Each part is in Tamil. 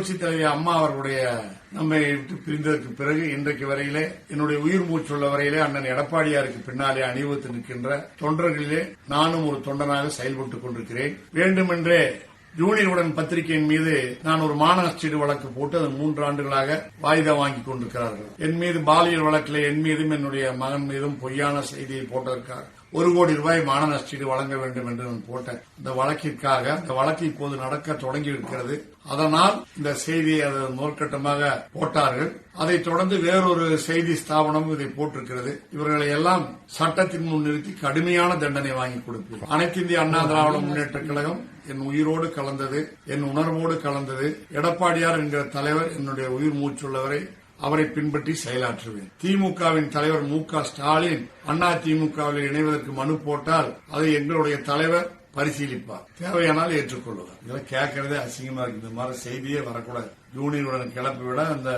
புரட்சித் தலைவி அம்மா அவர்களுடைய நம்மை விட்டு பிரிந்ததற்கு பிறகு இன்றைக்கு வரையிலே என்னுடைய உயிர் மூச்சுள்ள வரையிலே அண்ணன் எடப்பாடியாருக்கு பின்னாலே அணிவகுத்து நிற்கின்ற தொண்டர்களிலே நானும் ஒரு தொண்டனாக செயல்பட்டுக் கொண்டிருக்கிறேன். வேண்டுமென்றே யூனியனுடன் பத்திரிகையின் மீது நான் ஒரு மாநஷ்டீடு வழக்கு போட்டு அது மூன்று ஆண்டுகளாக வாய்தா வாங்கி கொண்டிருக்கிறார்கள். என் மீது பாலியல் வழக்கில் என் மீதும் என்னுடைய மகன் மீதும் பொய்யான செய்தியை போட்டதற்காக ஒரு கோடி ரூபாய் மான நஷ்டீடு வழங்க வேண்டும் என்று நான் போட்டேன். இந்த வழக்கிற்காக இந்த வழக்கு இப்போது நடக்க தொடங்கி இருக்கிறது அதனால் இந்த செய்தியை அது முதற்கட்டமாக போட்டார்கள். அதைத் தொடர்ந்து வேறொரு செய்தி ஸ்தாபனம் இதை போட்டிருக்கிறது. இவர்களை எல்லாம் சட்டத்தின் முன் நிறுத்தி கடுமையான தண்டனை வாங்கி கொடுப்பேன். அனைத்து இந்திய அண்ணா திராவிட முன்னேற்ற கழகம் என் உயிரோடு கலந்தது என் உணர்வோடு கலந்தது எடப்பாடியார் என்கிற தலைவர் என்னுடைய உயிர் மூச்சுள்ளவரை அவரை பின்பற்றி செயலாற்றுவேன். திமுகவின் தலைவர் மு க ஸ்டாலின் அண்ணா திமுகவில் இணைவதற்கு மனு போட்டால் அதை எங்களுடைய தலைவர் பரிசீலிப்பார் தேவையானால் ஏற்றுக்கொள்வார் இதெல்லாம் கேட்கறதே அசிங்கமா இருக்கு. இந்த மாதிரி செய்தியே வரக்கூடாது. யூனியனுடன் கிளப்பி விட அந்த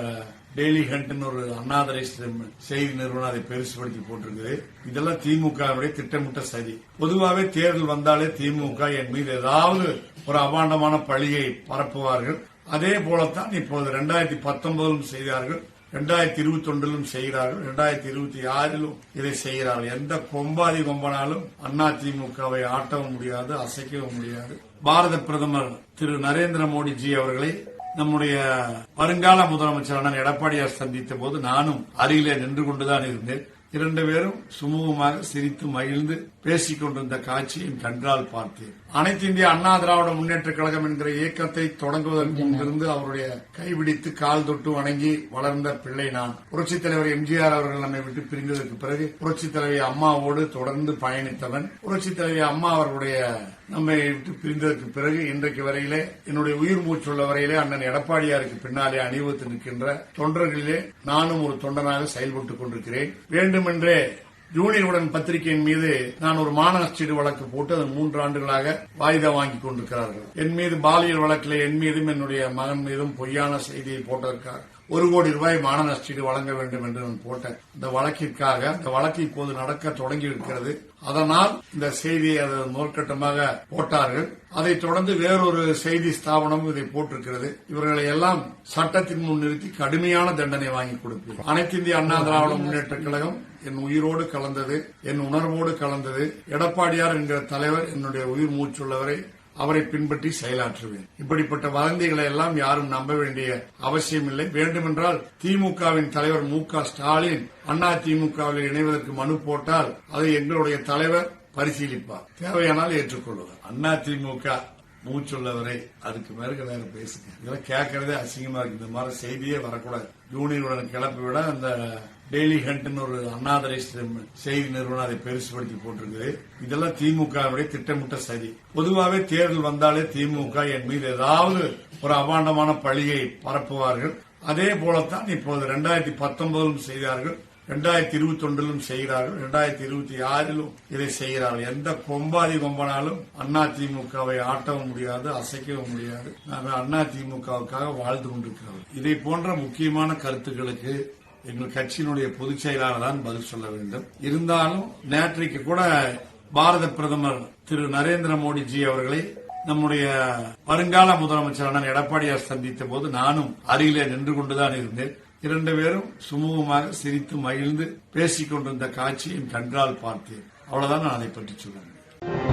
டெய்லி ஹண்ட்னு ஒரு அண்ணாதரை செய்தி நிறுவனம் அதை பெருசுபடுத்தி போட்டிருக்குது. இதெல்லாம் திமுகவுடைய திட்டமிட்ட சதி. பொதுவாகவே தேர்தல் வந்தாலே திமுக என் மீது ஏதாவது ஒரு அபாண்டமான பழியை பரப்புவார்கள். அதே போலத்தான் இப்பொழுது இரண்டாயிரத்தி பத்தொன்பதிலும் செய்தார்கள். ரெண்டாயிரத்தி இருபத்தி ஒன்றிலும் செய்கிறார்கள். ரெண்டாயிரத்தி இருபத்தி ஆறிலும் இதை செய்கிறார்கள். எந்த கொம்பாதி கொம்பனாலும் அண்ணா திமுகவை ஆட்டவும் முடியாது அசைக்கவும் முடியாது. பாரத பிரதமர் திரு நரேந்திர மோடிஜி அவர்களை நம்முடைய வருங்கால முதலமைச்சரான எடப்பாடியார் சந்தித்த போது நானும் அருகிலே நின்று கொண்டுதான் இருந்தேன். இரண்டு பேரும் சுமூகமாக சிரித்து மகிழ்ந்து பேசிக் கொண்டிருந்த காட்சியை என் கண்களால் பார்த்தேன். அனைத்து இந்திய அண்ணா திராவிட முன்னேற்ற கழகம் என்கிற இயக்கத்தை தொடங்குவதற்கு முன்பிருந்து அவருடைய கைபிடித்து கால் தொட்டு வணங்கி வளர்ந்த பிள்ளை நான். புரட்சித் தலைவர் எம்ஜிஆர் அவர்கள் நம்மை விட்டு பிரிந்ததற்கு பிறகு புரட்சித் தலைவி அம்மாவோடு தொடர்ந்து பயணித்தவன் புரட்சித் தலைவி அம்மா அவர்களுடைய நம்மை விட்டு பிரிந்ததற்கு பிறகு இன்றைக்கு வரையிலே என்னுடைய உயிர் மூச்சுள்ள வரையிலே அண்ணன் எடப்பாடியாருக்கு பின்னாலே அணிவகுத்து நிற்கின்ற தொண்டர்களிலே நானும் ஒரு தொண்டனாக செயல்பட்டுக் கொண்டிருக்கிறேன். வேண்டுமென்றே யூனியனுடன் பத்திரிகையின் மீது நான் ஒரு மாநஷ்டீடு வழக்கு போட்டு அது மூன்று ஆண்டுகளாக வாய்தா வாங்கி கொண்டிருக்கிறார்கள். என் மீது பாலியல் வழக்கில் என் மீதும் என்னுடைய மகன் மீதும் பொய்யான செய்தியை போட்டதற்காக ஒரு கோடி ரூபாய் மான நஷ்டீடு வழங்க வேண்டும் என்று நான் போட்டேன் இந்த வழக்கிற்காக இந்த வழக்கு இப்போது நடக்க தொடங்கி இருக்கிறது அதனால் இந்த செய்தியை அது நோர்க்கட்டமாக போட்டார்கள். அதைத் தொடர்ந்து வேறொரு செய்தி ஸ்தாபனம் இதை போட்டிருக்கிறது. இவர்களை எல்லாம் சட்டத்தின் முன் நிறுத்தி கடுமையான தண்டனை வாங்கி கொடுப்பேன் அனைத்து இந்திய அண்ணா திராவிட முன்னேற்ற கழகம் என் உயிரோடு கலந்தது என் உணர்வோடு கலந்தது. எடப்பாடியார் என்கிற தலைவர் என்னுடைய உயிர் மூச்சுள்ளவரை. அவரை பின்பற்றி செயலாற்றுவேன். இப்படிப்பட்ட வதந்திகளை எல்லாம் யாரும் நம்ப வேண்டிய அவசியம் இல்லை வேண்டுமென்றால் திமுகவின் தலைவர் மு க ஸ்டாலின் அண்ணா திமுகவில் இணைவதற்கு மனு போட்டால் அதை எங்களுடைய தலைவர் பரிசீலிப்பார். தேவையானால் ஏற்றுக்கொள்வார். அண்ணா திமுக மூச்சுள்ளவரை அதுக்கு மேற்கு வேற பேசுங்க. இதெல்லாம் கேட்கறதே அசிங்கமா இருக்கு. இந்த மாதிரி செய்தியே வரக்கூடாது. யூனியனுடன் கிளப்பி விட அந்த டெய்லி ஹண்ட்னு ஒரு அண்ணாதரை செய்தி நிறுவனம் அதை பெருசுபடுத்தி போட்டிருக்குது. இதெல்லாம் திமுகவுடைய திட்டமிட்ட சரி பொதுவாகவே தேர்தல் வந்தாலே திமுக என் மீது ஏதாவது ஒரு அபாண்டமான பழியை பரப்புவார்கள். அதே போலத்தான் இப்போது இரண்டாயிரத்தி பத்தொன்பதிலும் செய்தார்கள். ரெண்டாயிரத்தி இருபத்தி ஒன்றிலும் செய்கிறார்கள். ரெண்டாயிரத்தி இருபத்தி ஆறிலும் இதை செய்கிறார்கள். எந்த கொம்பாதி கொம்பனாலும் அண்ணா திமுகவை ஆட்டவும் முடியாது அசைக்கவும் முடியாது. நாங்கள் அண்ணா திமுகவுக்காக வாழ்ந்து கொண்டிருக்கிறோம். இதை போன்ற முக்கியமான கருத்துக்களுக்கு எங்கள் கட்சியினுடைய பொதுச் செயலாளர் தான் பதில் சொல்ல வேண்டும். இருந்தாலும் நேற்றைக்கு கூட பாரத பிரதமர் திரு நரேந்திர மோடிஜி அவர்களை நம்முடைய வருங்கால முதலமைச்சரான எடப்பாடியார் சந்தித்த போது நானும் அருகிலே நின்று கொண்டுதான் இருந்தேன். இரண்டு பேரும் சுமூகமாக சிரித்து மகிழ்ந்து பேசிக் கொண்டிருந்த காட்சியை கண்களால் பார்த்தேன். அவ்வளவுதான் நான் அதை பற்றி சொல்ல